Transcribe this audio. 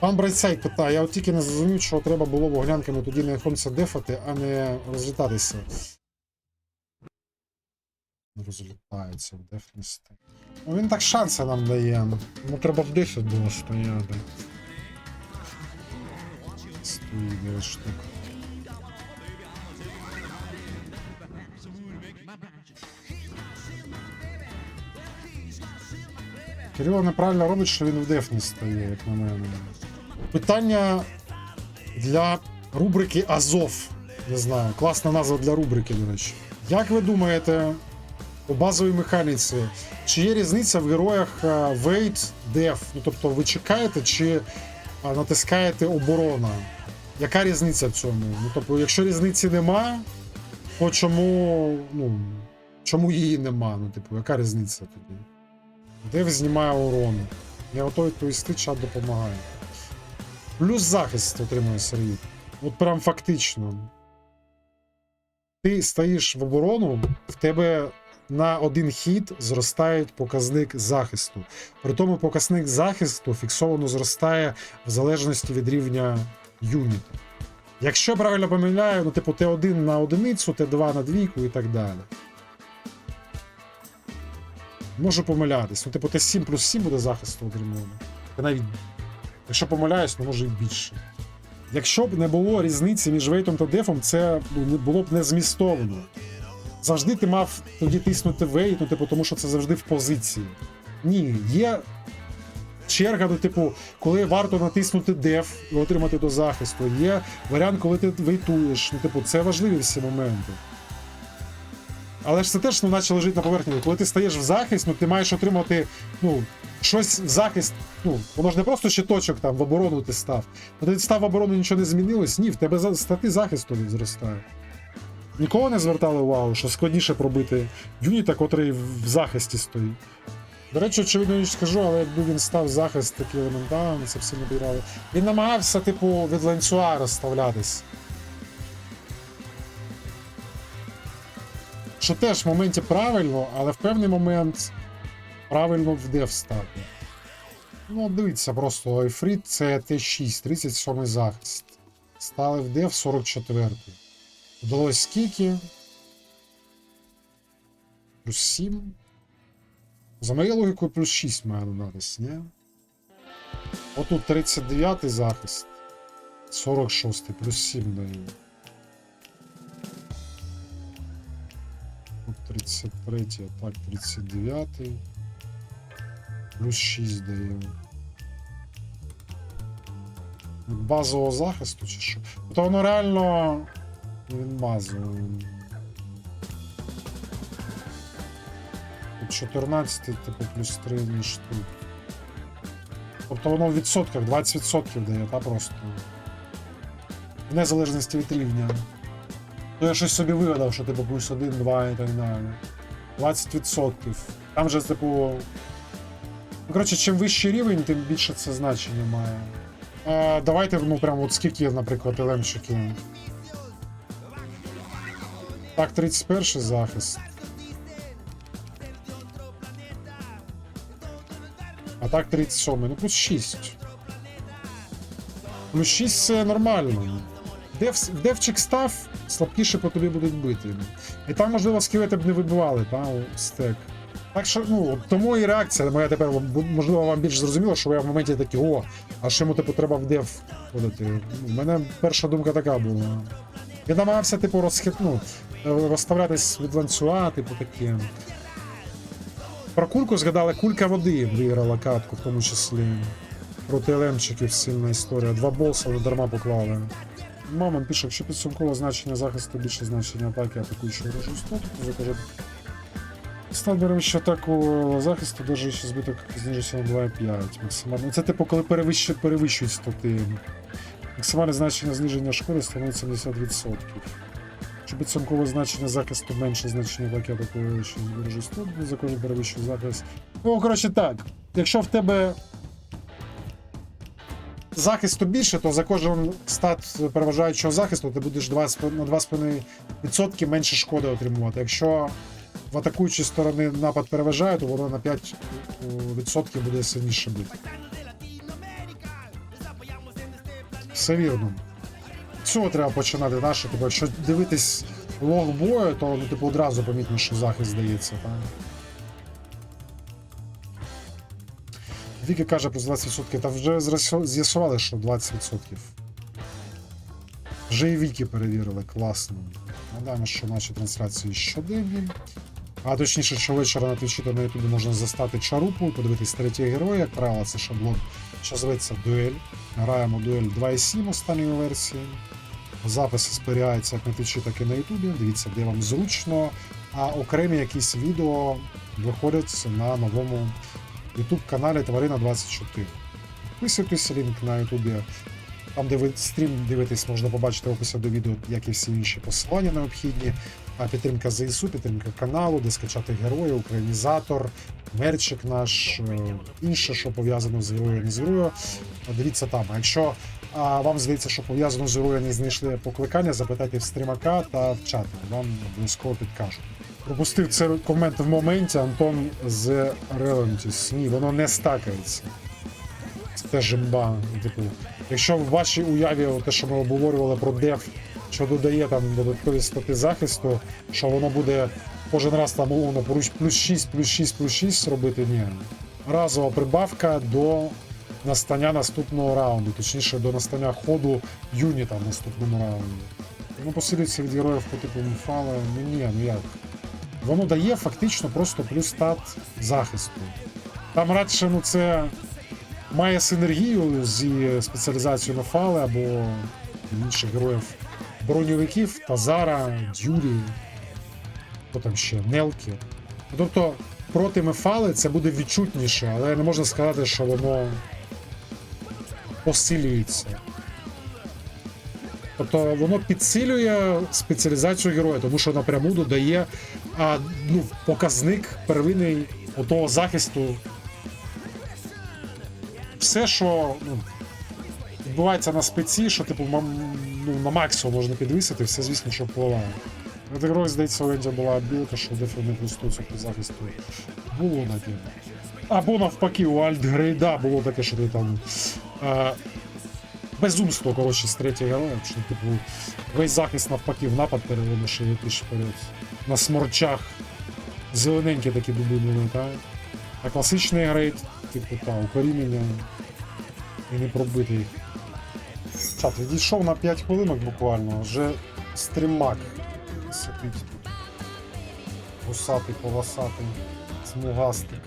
Пан Брайцей питає, я от тільки не зрозумів, що треба було вогнянками тоді не Хомса дефати, а не розлітатися. Розлітається в дефнести. Ну він так шанси нам дає. Йому треба в дефі було стояти. Стоїть 9 штук. Кирило неправильно робить, що він в деф не стає, як на мене. Питання для рубрики Азов. Не знаю, класна назва для рубрики, до речі. Як ви думаєте, у базовій механіці, чи є різниця в героях е, Wait, Def? Ну, тобто ви чекаєте чи натискаєте оборона? Яка різниця в цьому? Ну, тобто, якщо різниці нема, то чому, ну, чому її нема? Ну, типу, яка різниця тоді? Дев знімає урон. Я готовий відповісти, чат допомагає. Плюс захист отримує Сергій. От прям фактично. Ти стоїш в оборону, в тебе на один хід зростає показник захисту. При тому показник захисту фіксовано зростає в залежності від рівня юніта. Якщо правильно помиляю, ну, типу, Т1 на одиницю, Т2 на двійку і так далі. Можу помилятись. Ну, типу, Т7 плюс 7 буде захисту отримувати. Навіть, якщо помиляюсь, то може і більше. Якщо б не було різниці між вейтом та дефом, це ну, було б не змістовно. Завжди ти мав тоді тиснути вейт, ну, типу, тому що це завжди в позиції. Ні, є черга, ну, типу, коли варто натиснути деф і отримати до захисту. Є варіант, коли ти вейтуєш. Ну, типу, це важливі всі моменти. Але ж це теж ну, наче лежить на поверхні. Коли ти стаєш в захист, ну ти маєш отримати ну, щось в захист. Ну, воно ж не просто щиточок там в оборону ти став. Коли ти став в оборону, нічого не змінилось. Ні, в тебе стати захисту зростає. Нікого не звертали увагу, що складніше пробити юніта, котрий в захисті стоїть. До речі, очевидно, не скажу, але якби він став захист такий елементарний, це все не обіграли. Він намагався, типу, від ланцюга розставлятись. Що теж в моменті правильно, але в певний момент правильно в деф стати. Ну, дивіться, просто Ефріт це Т6, 37 захист. Стали в деф 44. Вдалось скільки? Плюс 7. За моєю логікою, плюс 6 має додатись, ні? Отут 39 захист. 46, плюс 7 даю. Тут 33, а так 39. Плюс 6 даю. Від базового захисту чи що? То воно реально. Він базовий. 14, типу, плюс 3 ніж тут. Тобто воно в відсотках 20% дає, та просто. В незалежності від рівня. То я щось собі вигадав, що типу плюс 1, 2 і так далі. 20%. Там же, типу. Ну, коротше, чим вищий рівень, тим більше це значення має. А, давайте, ну прям от скільки, наприклад, елемчики. Так, 31 захист. А так 37. Ну плюс 6. Плюс 6 це нормально. Дев, девчик став, слабкіше по тобі будуть бити. І там, можливо, скелети б не вибивали, та, стек. Що, ну, тому і реакція моя тепер, можливо, вам більш зрозуміло, що я в моменті такий, о, а що йому типу треба в дев ходити. У мене перша думка така була. Я намагався, типу, розхит, ну, е, розставлятись від ланцюга, типу таке. Про кульку згадали, кулька води виграла катку, в тому числі. Проти елемчиків сильна історія. Два боса не дарма поклали. Мамон пише, якщо підсумкове значення захисту більше значення атаки атакуючого істоту, то закаже. Став атаку захисту, ще збиток знижується на 2,5 максимально. Це типу, коли перевищують, перевищують стати. Максимальне значення зниження шкоди становиться 70%. Чи підсумкове значення захисту менше значення атаки атакуючого ворожу істоту, за кожен перевищує захист. Ну, коротше так. Якщо в тебе захисту більше, то за кожен стат переважаючого захисту ти будеш 2, на 2,5% менше шкоди отримувати. Якщо в атакуючій сторони напад переважає, то воно на 5% буде сильніше бити. Все вірно. З цього треба починати, наше, типу, якщо дивитись лог бою, то ну, типу, одразу помітно, що захист здається? Віки каже плюс 20%, та вже з'ясували, що 20%. Вже і Віки перевірили, класно. Нагадаємо, що наші трансляції щоденні. А точніше, що вечора на твічі та на ютубі можна застати чарупу, подивитись третій герой, як правило, це шаблон, що зветься дуель. Граємо дуель 2.7 останньої версії. Записи зберігаються як на твічі, так і на ютубі. Дивіться, де вам зручно. А окремі якісь відео виходять на новому youtube каналі Тварина 24. Підписуйтесь, лінк на ютубі. Там, де ви стрім дивитесь, можна побачити в описі до відео, як і всі інші посилання необхідні. А підтримка ЗСУ, підтримка каналу, де скачати героїв, українізатор, мерчик наш, е, інше, що пов'язано з героєм і з героєю. Дивіться там. А якщо вам здається, що пов'язано з героєм не знайшли покликання, запитайте в стрімака та в чаті. Вам обов'язково підкажуть. Пропустив це комент в моменті Антон з Relentis. Ні, воно не стакається. Це жимба. Типу, якщо в вашій уяві те, що ми обговорювали про деф, що додає там додаткові стати захисту, що воно буде кожен раз там умовно плюс плюс 6, плюс 6, плюс 6 робити, ні. Разова прибавка до настання наступного раунду, точніше до настання ходу юніта в наступному раунді. Воно посилюється від героїв по типу Муфала. Ну ні, ну як. Воно дає фактично просто плюс стат захисту. Там радше ну це має синергію зі спеціалізацією на або інших героїв броньовиків, Тазара, Дюрі, хто там ще, Нелки. Тобто проти Мефали це буде відчутніше, але не можна сказати, що воно посилюється. Тобто воно підсилює спеціалізацію героя, тому що напряму додає а, ну, показник первинний отого захисту. Все, що ну, відбувається на спеці, що типу ну, на максимум можна підвисити, все, звісно, що впливає. От герой, здається, у була білка, що дефіни плюс 100 по захисту. Було таке. Або навпаки, у Альтгрейда було таке, що ти там. Е, безумство, коротше, з третього героя, що типу весь захист навпаки в напад переводиш і летиш вперед. На сморчах. Зелененькі такі дубини летають. А класичний грейд, типу, та, укорінення і не пробити Чат, відійшов на 5 хвилинок буквально, вже стрімак сидить тут. Гусатий, полосатий, смугастик.